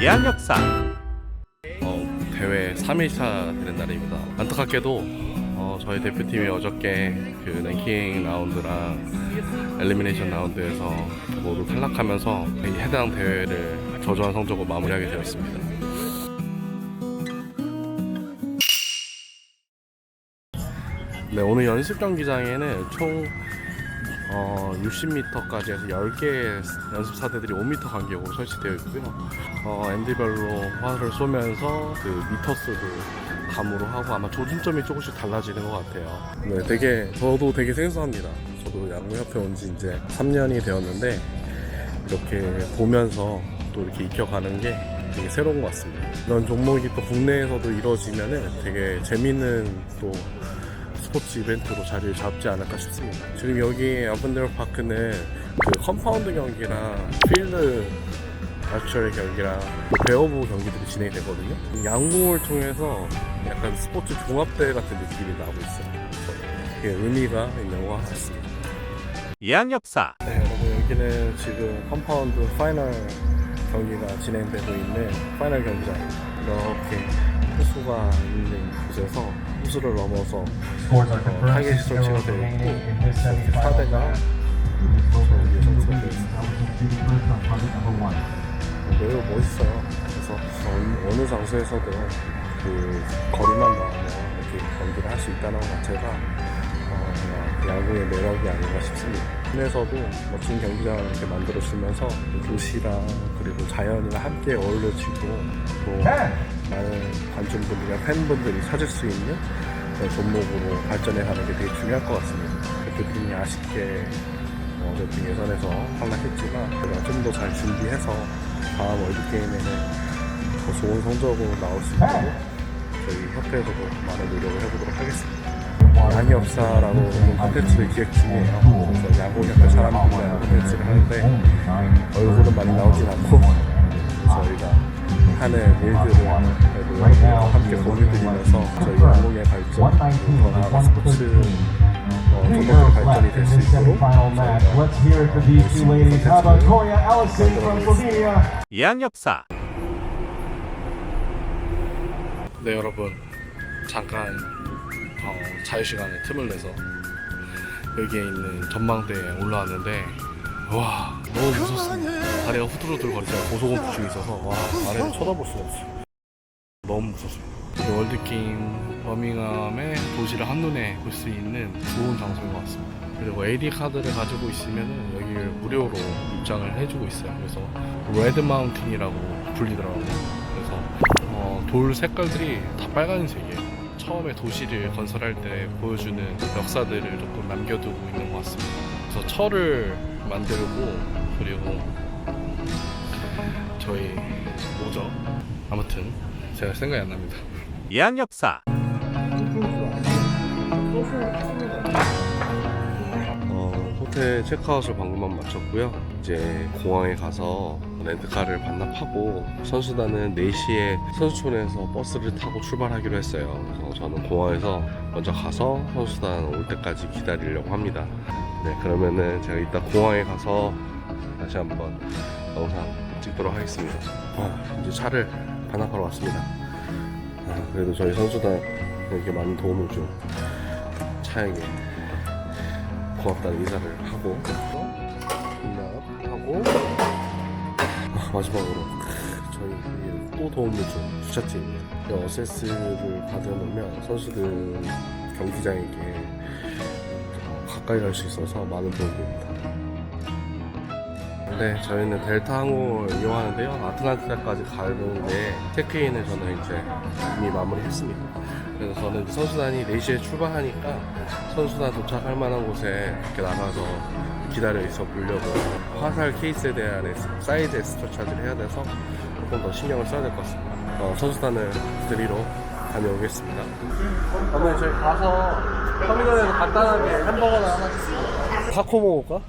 예약 역사 어, 대회 3일차 되는 날입니다. 안타깝게도 어, 저희 대표팀이 어저께 그 랭킹 라운드랑 엘리미네이션 라운드에서 모두 탈락하면서 이 해당 대회를 저조한 성적으로 마무리하게 되었습니다. 네, 오늘 연습 경기장에는 총 어, 60m까지 해서 10개의 연습사대들이 5m 간격으로 설치되어 있고요. 어, 엔드별로 화를 쏘면서 그 미터 수를 감으로 하고 아마 조준점이 조금씩 달라지는 것 같아요. 네, 되게 저도 되게 생소합니다. 저도 야구협회 온 지 이제 3년이 되었는데 이렇게 보면서 또 이렇게 익혀가는 게 되게 새로운 것 같습니다. 이런 종목이 또 국내에서도 이루어지면은 되게 재밌는 또 스포츠 이벤트로 자리를 잡지 않을까 싶습니다. 지금 여기 아번데로 파크는 그 컴파운드 경기랑 필드 아처리 경기랑 또 배어부 경기들이 진행이 되거든요. 양궁을 통해서 약간 스포츠 종합대회 같은 느낌이 나고 있어요. 되게 의미가 있는 것 같습니다. 예약 역사 네, 여러분 여기는 지금 컴파운드 파이널 경기가 진행되고 있는 파이널 경기장입니다. 이렇게 호수가 있는 곳에서 호수를 넘어서 어. 타겟 설치가 되어 있고. 사대가 저기 will 설치가 되어 be 있습니다. one. 매우 멋있어요. 그래서 어느, 어느 장소에서도 그 거리만 나오면 이렇게 경기를 할 수 있다는 것 자체가 어, 그냥 야구의 매력이 아닌가 싶습니다. 국내에서도 멋진 경기장을 이렇게 만들어주면서 도시랑 그리고 자연이랑 함께 어울려지고 또 많은 관중분들이나 팬분들이 찾을 수 있는 그런 종목으로 발전해 가는 게 되게 중요할 것 같습니다. 대표팀이 아쉽게 어, 어쨌든 예선에서 탈락했지만 제가 좀 더 잘 준비해서 다음 월드게임에는 더 좋은 성적으로 나올 수 있도록 저희 협회에서도 많은 노력을 해보도록 하겠습니다. 양이없사라고 콘텐츠를 기획 중이에요. 그래서 야구협회 사람들과 야구 콘텐츠를 하는데 얼굴은 많이 나오진 않고 저희가 하는 일들을 함께 공유드리면서 저희 야구의 발전, 더 나아가 스포츠 어, 전반적 발전이 될 수 있도록 Semifinal match. 저희가 Let's hear it for these two ladies. How about Toya Allison from Slovenia? 예약 역사 네 여러분 잠깐 어, 자유 시간에 틈을 내서 여기에 있는 전망대에 올라왔는데 와 너무 무섭습니다. 다리가 후들후들 거리잖아요. 고소공포증이 있어서. 와 아래를 쳐다볼 수가 없어요. 너무 무섭습니다. 이 월드게임 버밍함의 도시를 한눈에 볼 수 있는 좋은 장소인 것 같습니다. 그리고 AD 카드를 가지고 있으면 여기를 무료로 입장을 해주고 있어요. 그래서 레드 마운틴이라고 불리더라고요. 그래서 어, 돌 색깔들이 다 빨간색이에요. 처음에 도시를 건설할 때 보여주는 역사들을 조금 남겨두고 있는 것 같습니다. 그래서 철을 만들고 그리고 저희 뭐죠? 아무튼 제가 생각이 안 납니다. 예약 역사 어, 호텔 체크아웃을 방금만 마쳤고요. 이제 공항에 가서 렌트카를 반납하고 선수단은 4시에 선수촌에서 버스를 타고 출발하기로 했어요. 그래서 저는 공항에서 먼저 가서 선수단 올 때까지 기다리려고 합니다. 네, 그러면은 제가 이따 공항에 가서 다시 한번 영상 찍도록 하겠습니다. 아, 이제 차를 반납하러 왔습니다. 아, 그래도 저희 선수단에게 많은 도움을 준 차에게 고맙다는 인사를 하고 반납하고 아, 마지막으로 저희 또 도움을 준 주차팀 어세스를 받아놓으면 선수들 경기장에게 어, 가까이 갈 수 있어서 많은 도움이 됩니다. 네, 저희는 델타 항공을 이용하는데요. 아틀란티다까지 가는데 체크인을 저는 이제 이미 마무리했습니다. 그래서 저는 선수단이 4시에 출발하니까 선수단 도착할 만한 곳에 이렇게 나가서 기다려 있어 보려고 화살 케이스에 대한 사이드 엑스트라 차지를 해야 돼서 조금 더 신경을 써야 될 것 같습니다. 어, 선수단을 드리러 다녀오겠습니다. 오늘 저희 가서 터미널에서 간단하게 햄버거나 하나 타코 먹을까?